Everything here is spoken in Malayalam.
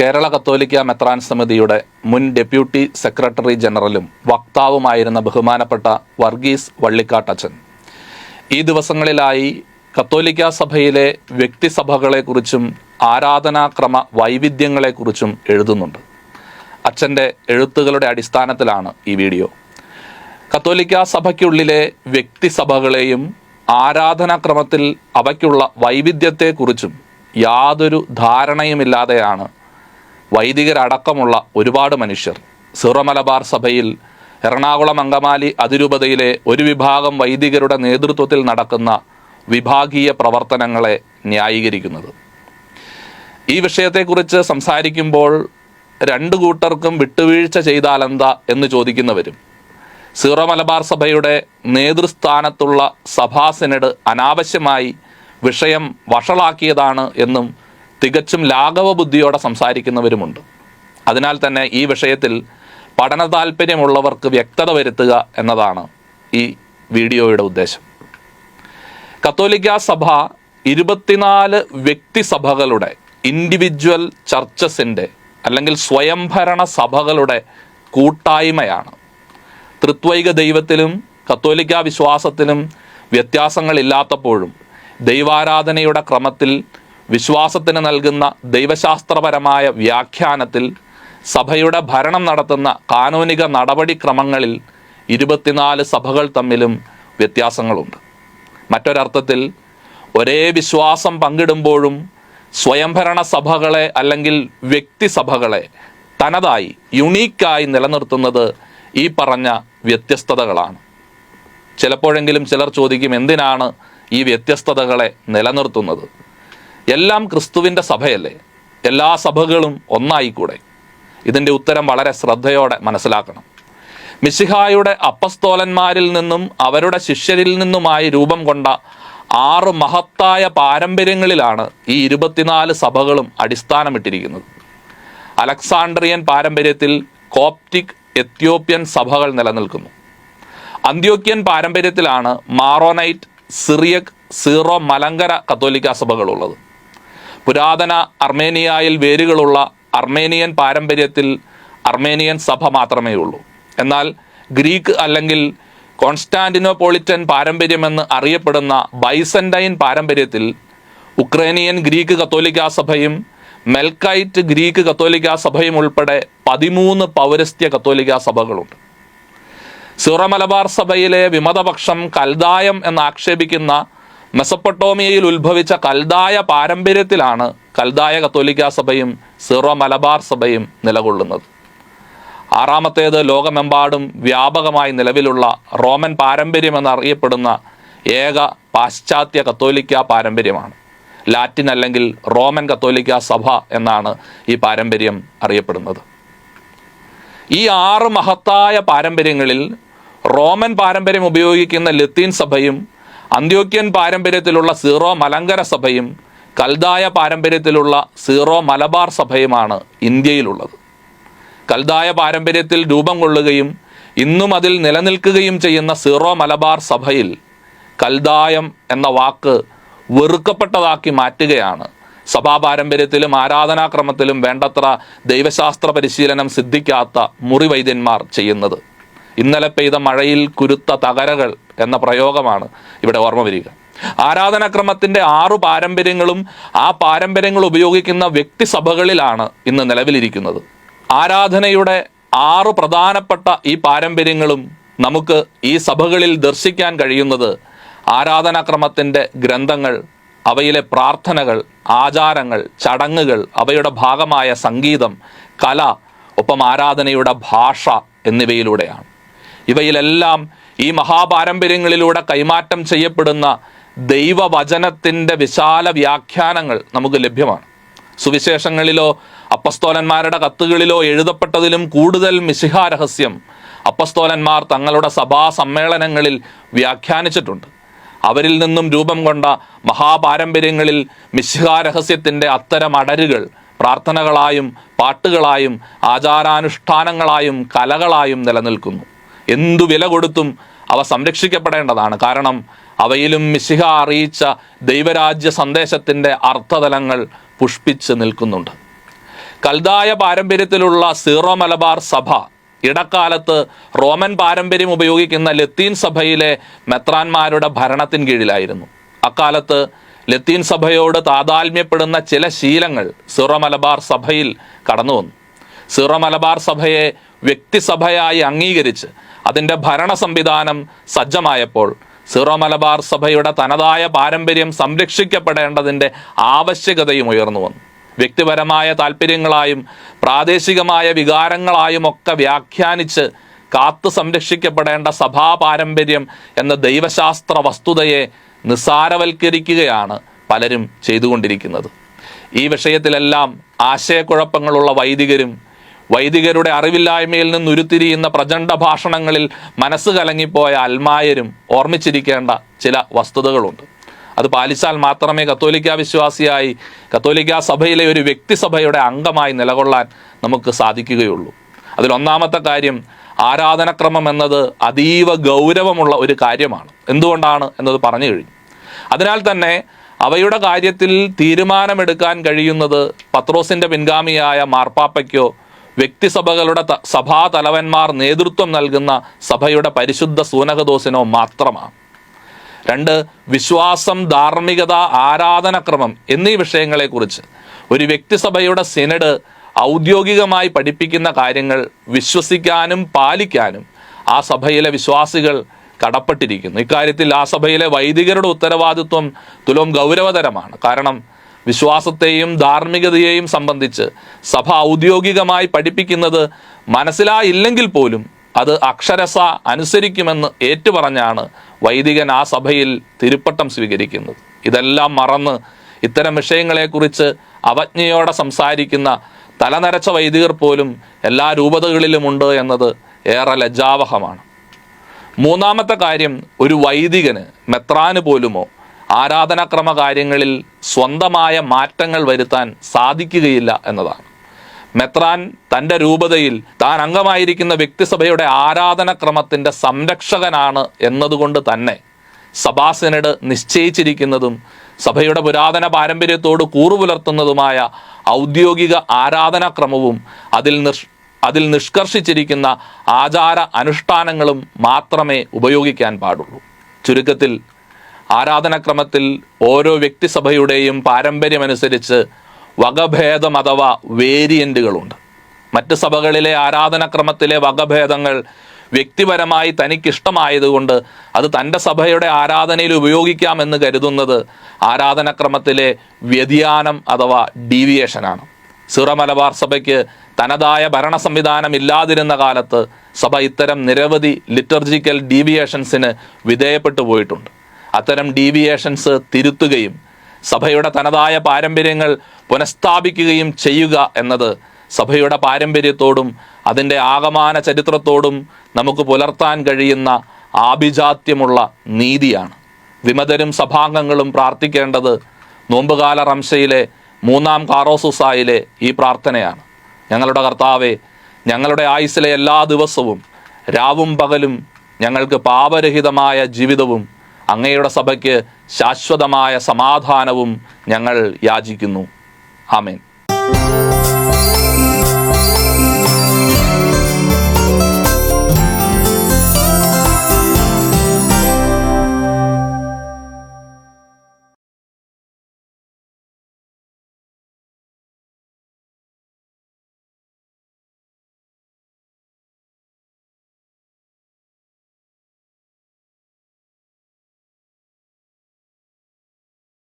കേരള കത്തോലിക്ക മെത്രാൻ സമിതിയുടെ മുൻ ഡെപ്യൂട്ടി സെക്രട്ടറി ജനറലും വക്താവുമായിരുന്ന ബഹുമാനപ്പെട്ട വർഗീസ് വള്ളിക്കാട്ടച്ചൻ ഈ ദിവസങ്ങളിലായി കത്തോലിക്ക സഭയിലെ വ്യക്തിസഭകളെക്കുറിച്ചും ആരാധനാക്രമ വൈവിധ്യങ്ങളെക്കുറിച്ചും എഴുതുന്നുണ്ട്. അച്ഛന്റെ എഴുത്തുകളുടെ അടിസ്ഥാനത്തിലാണ് ഈ വീഡിയോ. കത്തോലിക്ക സഭയ്ക്കുള്ളിലെ വ്യക്തിസഭകളെയും ആരാധനാക്രമത്തിൽ അവയ്ക്കുള്ള വൈവിധ്യത്തെക്കുറിച്ചും യാതൊരു ധാരണയുമില്ലാതെയാണ് വൈദികരടക്കമുള്ള ഒരുപാട് മനുഷ്യർ. സിറോ മലബാർ സഭയിൽ എറണാകുളം അങ്കമാലി അതിരൂപതയിലെ ഒരു വിഭാഗം വൈദികരുടെ നേതൃത്വത്തിൽ നടക്കുന്ന വിഭാഗീയ പ്രവർത്തനങ്ങളെ ന്യായീകരിക്കുന്നത്. ഈ വിഷയത്തെക്കുറിച്ച് സംസാരിക്കുമ്പോൾ രണ്ടു കൂട്ടർക്കും വിട്ടുവീഴ്ച ചെയ്താലെന്താ എന്ന് ചോദിക്കുന്നവരും സീറോ മലബാർ സഭയുടെ നേതൃസ്ഥാനത്തുള്ള സഭാ സെനഡ് അനാവശ്യമായി വിഷയം വഷളാക്കിയതാണ് എന്നും തികച്ചും ലാഘവ ബുദ്ധിയോടെ സംസാരിക്കുന്നവരുമുണ്ട്. അതിനാൽ തന്നെ ഈ വിഷയത്തിൽ പഠന താല്പര്യമുള്ളവർക്ക് വ്യക്തത വരുത്തുക എന്നതാണ് ഈ വീഡിയോയുടെ ഉദ്ദേശം. കത്തോലിക്ക സഭ ഇരുപത്തിനാല് വ്യക്തിസഭകളുടെ ഇൻഡിവിജ്വൽ ചർച്ചസിന്റെ അല്ലെങ്കിൽ സ്വയംഭരണ സഭകളുടെ കൂട്ടായ്മയാണ്. തൃത്വൈക ദൈവത്തിലും കത്തോലിക്ക വിശ്വാസത്തിലും വ്യത്യാസങ്ങളില്ലാത്തപ്പോഴും ദൈവാരാധനയുടെ ക്രമത്തിൽ വിശ്വാസത്തിന് നൽകുന്ന ദൈവശാസ്ത്രപരമായ വ്യാഖ്യാനത്തിൽ സഭയുടെ ഭരണം നടത്തുന്ന കാനൂനിക നടപടിക്രമങ്ങളിൽ ഇരുപത്തിനാല് സഭകൾ തമ്മിലും വ്യത്യാസങ്ങളുണ്ട്. മറ്റൊരർത്ഥത്തിൽ ഒരേ വിശ്വാസം പങ്കിടുമ്പോഴും സ്വയംഭരണ സഭകളെ അല്ലെങ്കിൽ വ്യക്തിസഭകളെ തനതായി യുണീക്കായി നിലനിർത്തുന്നത് ഈ പറഞ്ഞ വ്യത്യസ്തതകളാണ്. ചിലപ്പോഴെങ്കിലും ചിലർ ചോദിക്കും എന്തിനാണ് ഈ വ്യത്യസ്തതകളെ നിലനിർത്തുന്നത്? എല്ലാം ക്രിസ്തുവിന്റെ സഭയല്ലേ. എല്ലാ സഭകളും ഒന്നായിക്കൂടെ. ഇതിന്റെ ഉത്തരം വളരെ ശ്രദ്ധയോടെ മനസ്സിലാക്കണം. മിശിഹായുടെ അപ്പസ്തോലന്മാരിൽ നിന്നും അവരുടെ ശിഷ്യരിൽ നിന്നുമായി രൂപം കൊണ്ട ആറ് മഹത്തായ പാരമ്പര്യങ്ങളിലാണ് ഈ ഇരുപത്തിനാല് സഭകളും അടിസ്ഥാനമിട്ടിരിക്കുന്നത്. അലക്സാണ്ട്രിയൻ പാരമ്പര്യത്തിൽ കോപ്റ്റിക് എത്യോപ്യൻ സഭകൾ നിലനിൽക്കുന്നു. അന്ത്യോക്യൻ പാരമ്പര്യത്തിലാണ് മാറോനൈറ്റ് സിറിയക് സീറോ മലങ്കര കത്തോലിക്ക സഭകളുള്ളത്. പുരാതന അർമേനിയയിൽ വേരുകളുള്ള അർമേനിയൻ പാരമ്പര്യത്തിൽ അർമേനിയൻ സഭ മാത്രമേ ഉള്ളൂ. എന്നാൽ ഗ്രീക്ക് അല്ലെങ്കിൽ കോൺസ്റ്റാന്റിനോപോളിറ്റൻ പാരമ്പര്യമെന്ന് അറിയപ്പെടുന്ന ബൈസന്റൈൻ പാരമ്പര്യത്തിൽ ഉക്രൈനിയൻ ഗ്രീക്ക് കത്തോലിക്ക സഭയും മെൽക്കൈറ്റ് ഗ്രീക്ക് കത്തോലിക്ക സഭയും ഉൾപ്പെടെ പതിമൂന്ന് പൗരസ്ത്യ കത്തോലിക്ക സഭകളുണ്ട്. സിറമലബാർ സഭയിലെ വിമതപക്ഷം കൽദായം എന്ന് ആക്ഷേപിക്കുന്ന മെസപ്പൊട്ടോമിയയിൽ ഉത്ഭവിച്ച കൽദായ പാരമ്പര്യത്തിലാണ് കൽദായ കത്തോലിക്ക സഭയും സിറോ മലബാർ സഭയും നിലകൊള്ളുന്നത്. ആറാമത്തേത് ലോകമെമ്പാടും വ്യാപകമായി നിലവിലുള്ള റോമൻ പാരമ്പര്യം എന്നറിയപ്പെടുന്ന ഏക പാശ്ചാത്യ കത്തോലിക്ക പാരമ്പര്യമാണ്. ലാറ്റിൻ അല്ലെങ്കിൽ റോമൻ കത്തോലിക്ക സഭ എന്നാണ് ഈ പാരമ്പര്യം അറിയപ്പെടുന്നത്. ഈ ആറ് മഹത്തായ പാരമ്പര്യങ്ങളിൽ റോമൻ പാരമ്പര്യം ഉപയോഗിക്കുന്ന ലത്തീൻ സഭയും അന്ത്യോക്യൻ പാരമ്പര്യത്തിലുള്ള സീറോ മലങ്കര സഭയും കൽദായ പാരമ്പര്യത്തിലുള്ള സീറോ മലബാർ സഭയുമാണ് ഇന്ത്യയിലുള്ളത്. കൽദായ പാരമ്പര്യത്തിൽ രൂപം കൊള്ളുകയും ഇന്നും അതിൽ നിലനിൽക്കുകയും ചെയ്യുന്ന സീറോ മലബാർ സഭയിൽ കൽദായം എന്ന വാക്ക് വെറുക്കപ്പെട്ടതാക്കി മാറ്റുകയാണ്. സഭാ പാരമ്പര്യത്തിലും ആരാധനാക്രമത്തിലും വേണ്ടത്ര ദൈവശാസ്ത്ര പരിശീലനം സിദ്ധിക്കാത്ത മുറിവൈദ്യന്മാർ ചെയ്യുന്നത്. ഇന്നലെ പെയ്ത മഴയിൽ കുരുത്ത തകരകൾ എന്ന പ്രയോഗമാണ് ഇവിടെ ഓർമ്മ വരിക. ആരാധനാക്രമത്തിന്റെ ആറു പാരമ്പര്യങ്ങളും ആ പാരമ്പര്യങ്ങൾ ഉപയോഗിക്കുന്ന വ്യക്തിസഭകളിലാണ് ഇന്ന് നിലവിലിരിക്കുന്നത്. ആരാധനയുടെ ആറു പ്രധാനപ്പെട്ട ഈ പാരമ്പര്യങ്ങളും നമുക്ക് ഈ സഭകളിൽ ദർശിക്കാൻ കഴിയുന്നത് ആരാധനാക്രമത്തിന്റെ ഗ്രന്ഥങ്ങൾ അവയിലെ പ്രാർത്ഥനകൾ ആചാരങ്ങൾ ചടങ്ങുകൾ അവയുടെ ഭാഗമായ സംഗീതം കല ഒപ്പം ആരാധനയുടെ ഭാഷ എന്നിവയിലൂടെയാണ്. ഇവയിലെല്ലാം ഈ മഹാപാരമ്പര്യങ്ങളിലൂടെ കൈമാറ്റം ചെയ്യപ്പെടുന്ന ദൈവവചനത്തിന്റെ വിശാല വ്യാഖ്യാനങ്ങൾ നമുക്ക് ലഭ്യമാണ്. സുവിശേഷങ്ങളിലോ അപ്പസ്തോലന്മാരുടെ കത്തുകളിലോ എഴുതപ്പെട്ടതിലും കൂടുതൽ മിശിഹാ രഹസ്യം അപ്പസ്തോലന്മാർ തങ്ങളുടെ സഭാ സമ്മേളനങ്ങളിൽ വ്യാഖ്യാനിച്ചിട്ടുണ്ട്. അവരിൽ നിന്നും രൂപം കൊണ്ട മഹാപാരമ്പര്യങ്ങളിൽ മിശിഹാ രഹസ്യത്തിന്റെ അത്തരം അടരുകൾ പ്രാർത്ഥനകളായും പാട്ടുകളായും ആചാരാനുഷ്ഠാനങ്ങളായും കലകളായും നിലനിൽക്കുന്നു. എന്തു വില കൊടുത്തും അവ സംരക്ഷിക്കപ്പെടേണ്ടതാണ്. കാരണം അവയിലും മിശിഹ അറിയിച്ച ദൈവരാജ്യ സന്ദേശത്തിന്റെ അർത്ഥതലങ്ങൾ പുഷ്പിച്ച് നിൽക്കുന്നുണ്ട്. കൽതായ പാരമ്പര്യത്തിലുള്ള സീറോ മലബാർ സഭ ഇടക്കാലത്ത് റോമൻ പാരമ്പര്യം ഉപയോഗിക്കുന്ന ലത്തീൻ സഭയിലെ മെത്രാന്മാരുടെ ഭരണത്തിൻ കീഴിലായിരുന്നു. അക്കാലത്ത് ലത്തീൻ സഭയോട് താതാത്മ്യപ്പെടുന്ന ചില ശീലങ്ങൾ സീറോ മലബാർ സഭയിൽ കടന്നു വന്നു സീറോ മലബാർ സഭയെ വ്യക്തിസഭയായി അംഗീകരിച്ച് അതിന്റെ ഭരണ സംവിധാനം സജ്ജമായപ്പോൾ സീറോ മലബാർ സഭയുടെ തനതായ പാരമ്പര്യം സംരക്ഷിക്കപ്പെടേണ്ടതിന്റെ ആവശ്യകതയും ഉയർന്നു വന്നു. വ്യക്തിപരമായ താല്പര്യങ്ങളായും പ്രാദേശികമായ വികാരങ്ങളായും ഒക്കെ വ്യാഖ്യാനിച്ച് കാത്തു സംരക്ഷിക്കപ്പെടേണ്ട സഭാ പാരമ്പര്യം എന്ന ദൈവശാസ്ത്ര വസ്തുതയെ നിസ്സാരവൽക്കരിക്കുകയാണ് പലരും ചെയ്തുകൊണ്ടിരിക്കുന്നത്. ഈ വിഷയത്തിലെല്ലാം ആശയക്കുഴപ്പങ്ങളുള്ള വൈദികരും വൈദികരുടെ അറിവില്ലായ്മയിൽ നിന്ന് ഉരുത്തിരിയുന്ന പ്രചണ്ഡ ഭാഷണങ്ങളിൽ മനസ്സ് കലങ്ങിപ്പോയ അൽമായരും ഓർമ്മിച്ചിരിക്കേണ്ട ചില വസ്തുതകളുണ്ട്. അത് പാലിച്ചാൽ മാത്രമേ കത്തോലിക്ക വിശ്വാസിയായി കത്തോലിക്ക സഭയിലെ ഒരു വ്യക്തിസഭയുടെ അംഗമായി നിലകൊള്ളാൻ നമുക്ക് സാധിക്കുകയുള്ളൂ. അതിലൊന്നാമത്തെ കാര്യം ആരാധനക്രമം എന്നത് അതീവ ഗൗരവമുള്ള ഒരു കാര്യമാണ്. എന്തുകൊണ്ടാണ് എന്നത് പറഞ്ഞു കഴിഞ്ഞു. അതിനാൽ തന്നെ അവയുടെ കാര്യത്തിൽ തീരുമാനമെടുക്കാൻ കഴിയുന്നത് പത്രോസിന്റെ പിൻഗാമിയായ മാർപ്പാപ്പയ്ക്കോ വ്യക്തിസഭകളുടെ സഭാ തലവന്മാർ നേതൃത്വം നൽകുന്ന സഭയുടെ പരിശുദ്ധ സൂനകദോസിനോ മാത്രമാണ്. രണ്ട് വിശ്വാസം ധാർമ്മികത ആരാധനക്രമം എന്നീ വിഷയങ്ങളെക്കുറിച്ച് ഒരു വ്യക്തിസഭയുടെ സിനഡ് ഔദ്യോഗികമായി പഠിപ്പിക്കുന്ന കാര്യങ്ങൾ വിശ്വസിക്കാനും പാലിക്കാനും ആ സഭയിലെ വിശ്വാസികൾ കടപ്പെട്ടിരിക്കുന്നു. ഇക്കാര്യത്തിൽ ആ സഭയിലെ വൈദികരുടെ ഉത്തരവാദിത്വം തുലം ഗൗരവതരമാണ്. കാരണം വിശ്വാസത്തെയും ധാർമ്മികതയെയും സംബന്ധിച്ച് സഭ ഔദ്യോഗികമായി പഠിപ്പിക്കുന്നത് മനസ്സിലായില്ലെങ്കിൽ പോലും അത് അക്ഷരസ അനുസരിക്കുമെന്ന് ഏറ്റുപറഞ്ഞാണ് വൈദികൻ ആ സഭയിൽ തിരുപ്പട്ടം സ്വീകരിക്കുന്നത്. ഇതെല്ലാം മറന്ന് ഇത്തരം വിഷയങ്ങളെക്കുറിച്ച് അവജ്ഞയോടെ സംസാരിക്കുന്ന തലനരച്ച വൈദികർ പോലും എല്ലാ രൂപതകളിലുമുണ്ട് എന്നത് ഏറെ ലജ്ജാവഹമാണ്. മൂന്നാമത്തെ കാര്യം ഒരു വൈദികന് മെത്രാന് പോലുമോ ആരാധനാക്രമ കാര്യങ്ങളിൽ സ്വന്തമായ മാറ്റങ്ങൾ വരുത്താൻ സാധിക്കുകയില്ല എന്നതാണ്. മെത്രാൻ തന്റെ രൂപതയിൽ താൻ അംഗമായിരിക്കുന്ന വ്യക്തിസഭയുടെ ആരാധനക്രമത്തിന്റെ സംരക്ഷകനാണ് എന്നതുകൊണ്ട് തന്നെ സഭാസനട് നിശ്ചയിച്ചിരിക്കുന്നതും സഭയുടെ പുരാതന പാരമ്പര്യത്തോട് കൂറുപുലർത്തുന്നതുമായ ഔദ്യോഗിക ആരാധനാക്രമവും അതിൽ നിഷ് അതിൽ നിഷ്കർഷിച്ചിരിക്കുന്ന ആചാര അനുഷ്ഠാനങ്ങളും മാത്രമേ ഉപയോഗിക്കാൻ പാടുള്ളൂ. ചുരുക്കത്തിൽ ആരാധനാക്രമത്തിൽ ഓരോ വ്യക്തിസഭയുടെയും പാരമ്പര്യമനുസരിച്ച് വകഭേദം അഥവാ വേരിയന്റുകളുണ്ട് മറ്റ് സഭകളിലെ ആരാധനാക്രമത്തിലെ വകഭേദങ്ങൾ വ്യക്തിപരമായി തനിക്കിഷ്ടമായതുകൊണ്ട് അത് തന്റെ സഭയുടെ ആരാധനയിൽ ഉപയോഗിക്കാമെന്ന് കരുതുന്നത് ആരാധനാക്രമത്തിലെ വ്യതിയാനം അഥവാ ഡീവിയേഷനാണ്. സിറ മലബാർ സഭയ്ക്ക് തനതായ ഭരണ സംവിധാനം ഇല്ലാതിരുന്ന കാലത്ത് സഭ ഇത്തരം നിരവധി ലിറ്റർജിക്കൽ ഡീവിയേഷൻസിന് വിധേയപ്പെട്ടു പോയിട്ടുണ്ട്. അത്തരം ഡീവിയേഷൻസ് തിരുത്തുകയും സഭയുടെ തനതായ പാരമ്പര്യങ്ങൾ പുനഃസ്ഥാപിക്കുകയും ചെയ്യുക എന്നത് സഭയുടെ പാരമ്പര്യത്തോടും അതിന്റെ ആകമാന ചരിത്രത്തോടും നമുക്ക് പുലർത്താൻ കഴിയുന്ന ആഭിജാത്യമുള്ള നീതിയാണ്. വിമതരും സഭാംഗങ്ങളും പ്രാർത്ഥിക്കേണ്ടത് നോമ്പുകാല റംശയിലെ മൂന്നാം കാറോസുസായിലെ ഈ പ്രാർത്ഥനയാണ്. ഞങ്ങളുടെ കർത്താവെ ഞങ്ങളുടെ ആയുസ്സിലെ എല്ലാ ദിവസവും രാവും പകലും ഞങ്ങൾക്ക് പാപരഹിതമായ ജീവിതവും അങ്ങയുടെ സഭയ്ക്ക് ശാശ്വതമായ സമാധാനവും ഞങ്ങൾ യാചിക്കുന്നു. ആമേൻ.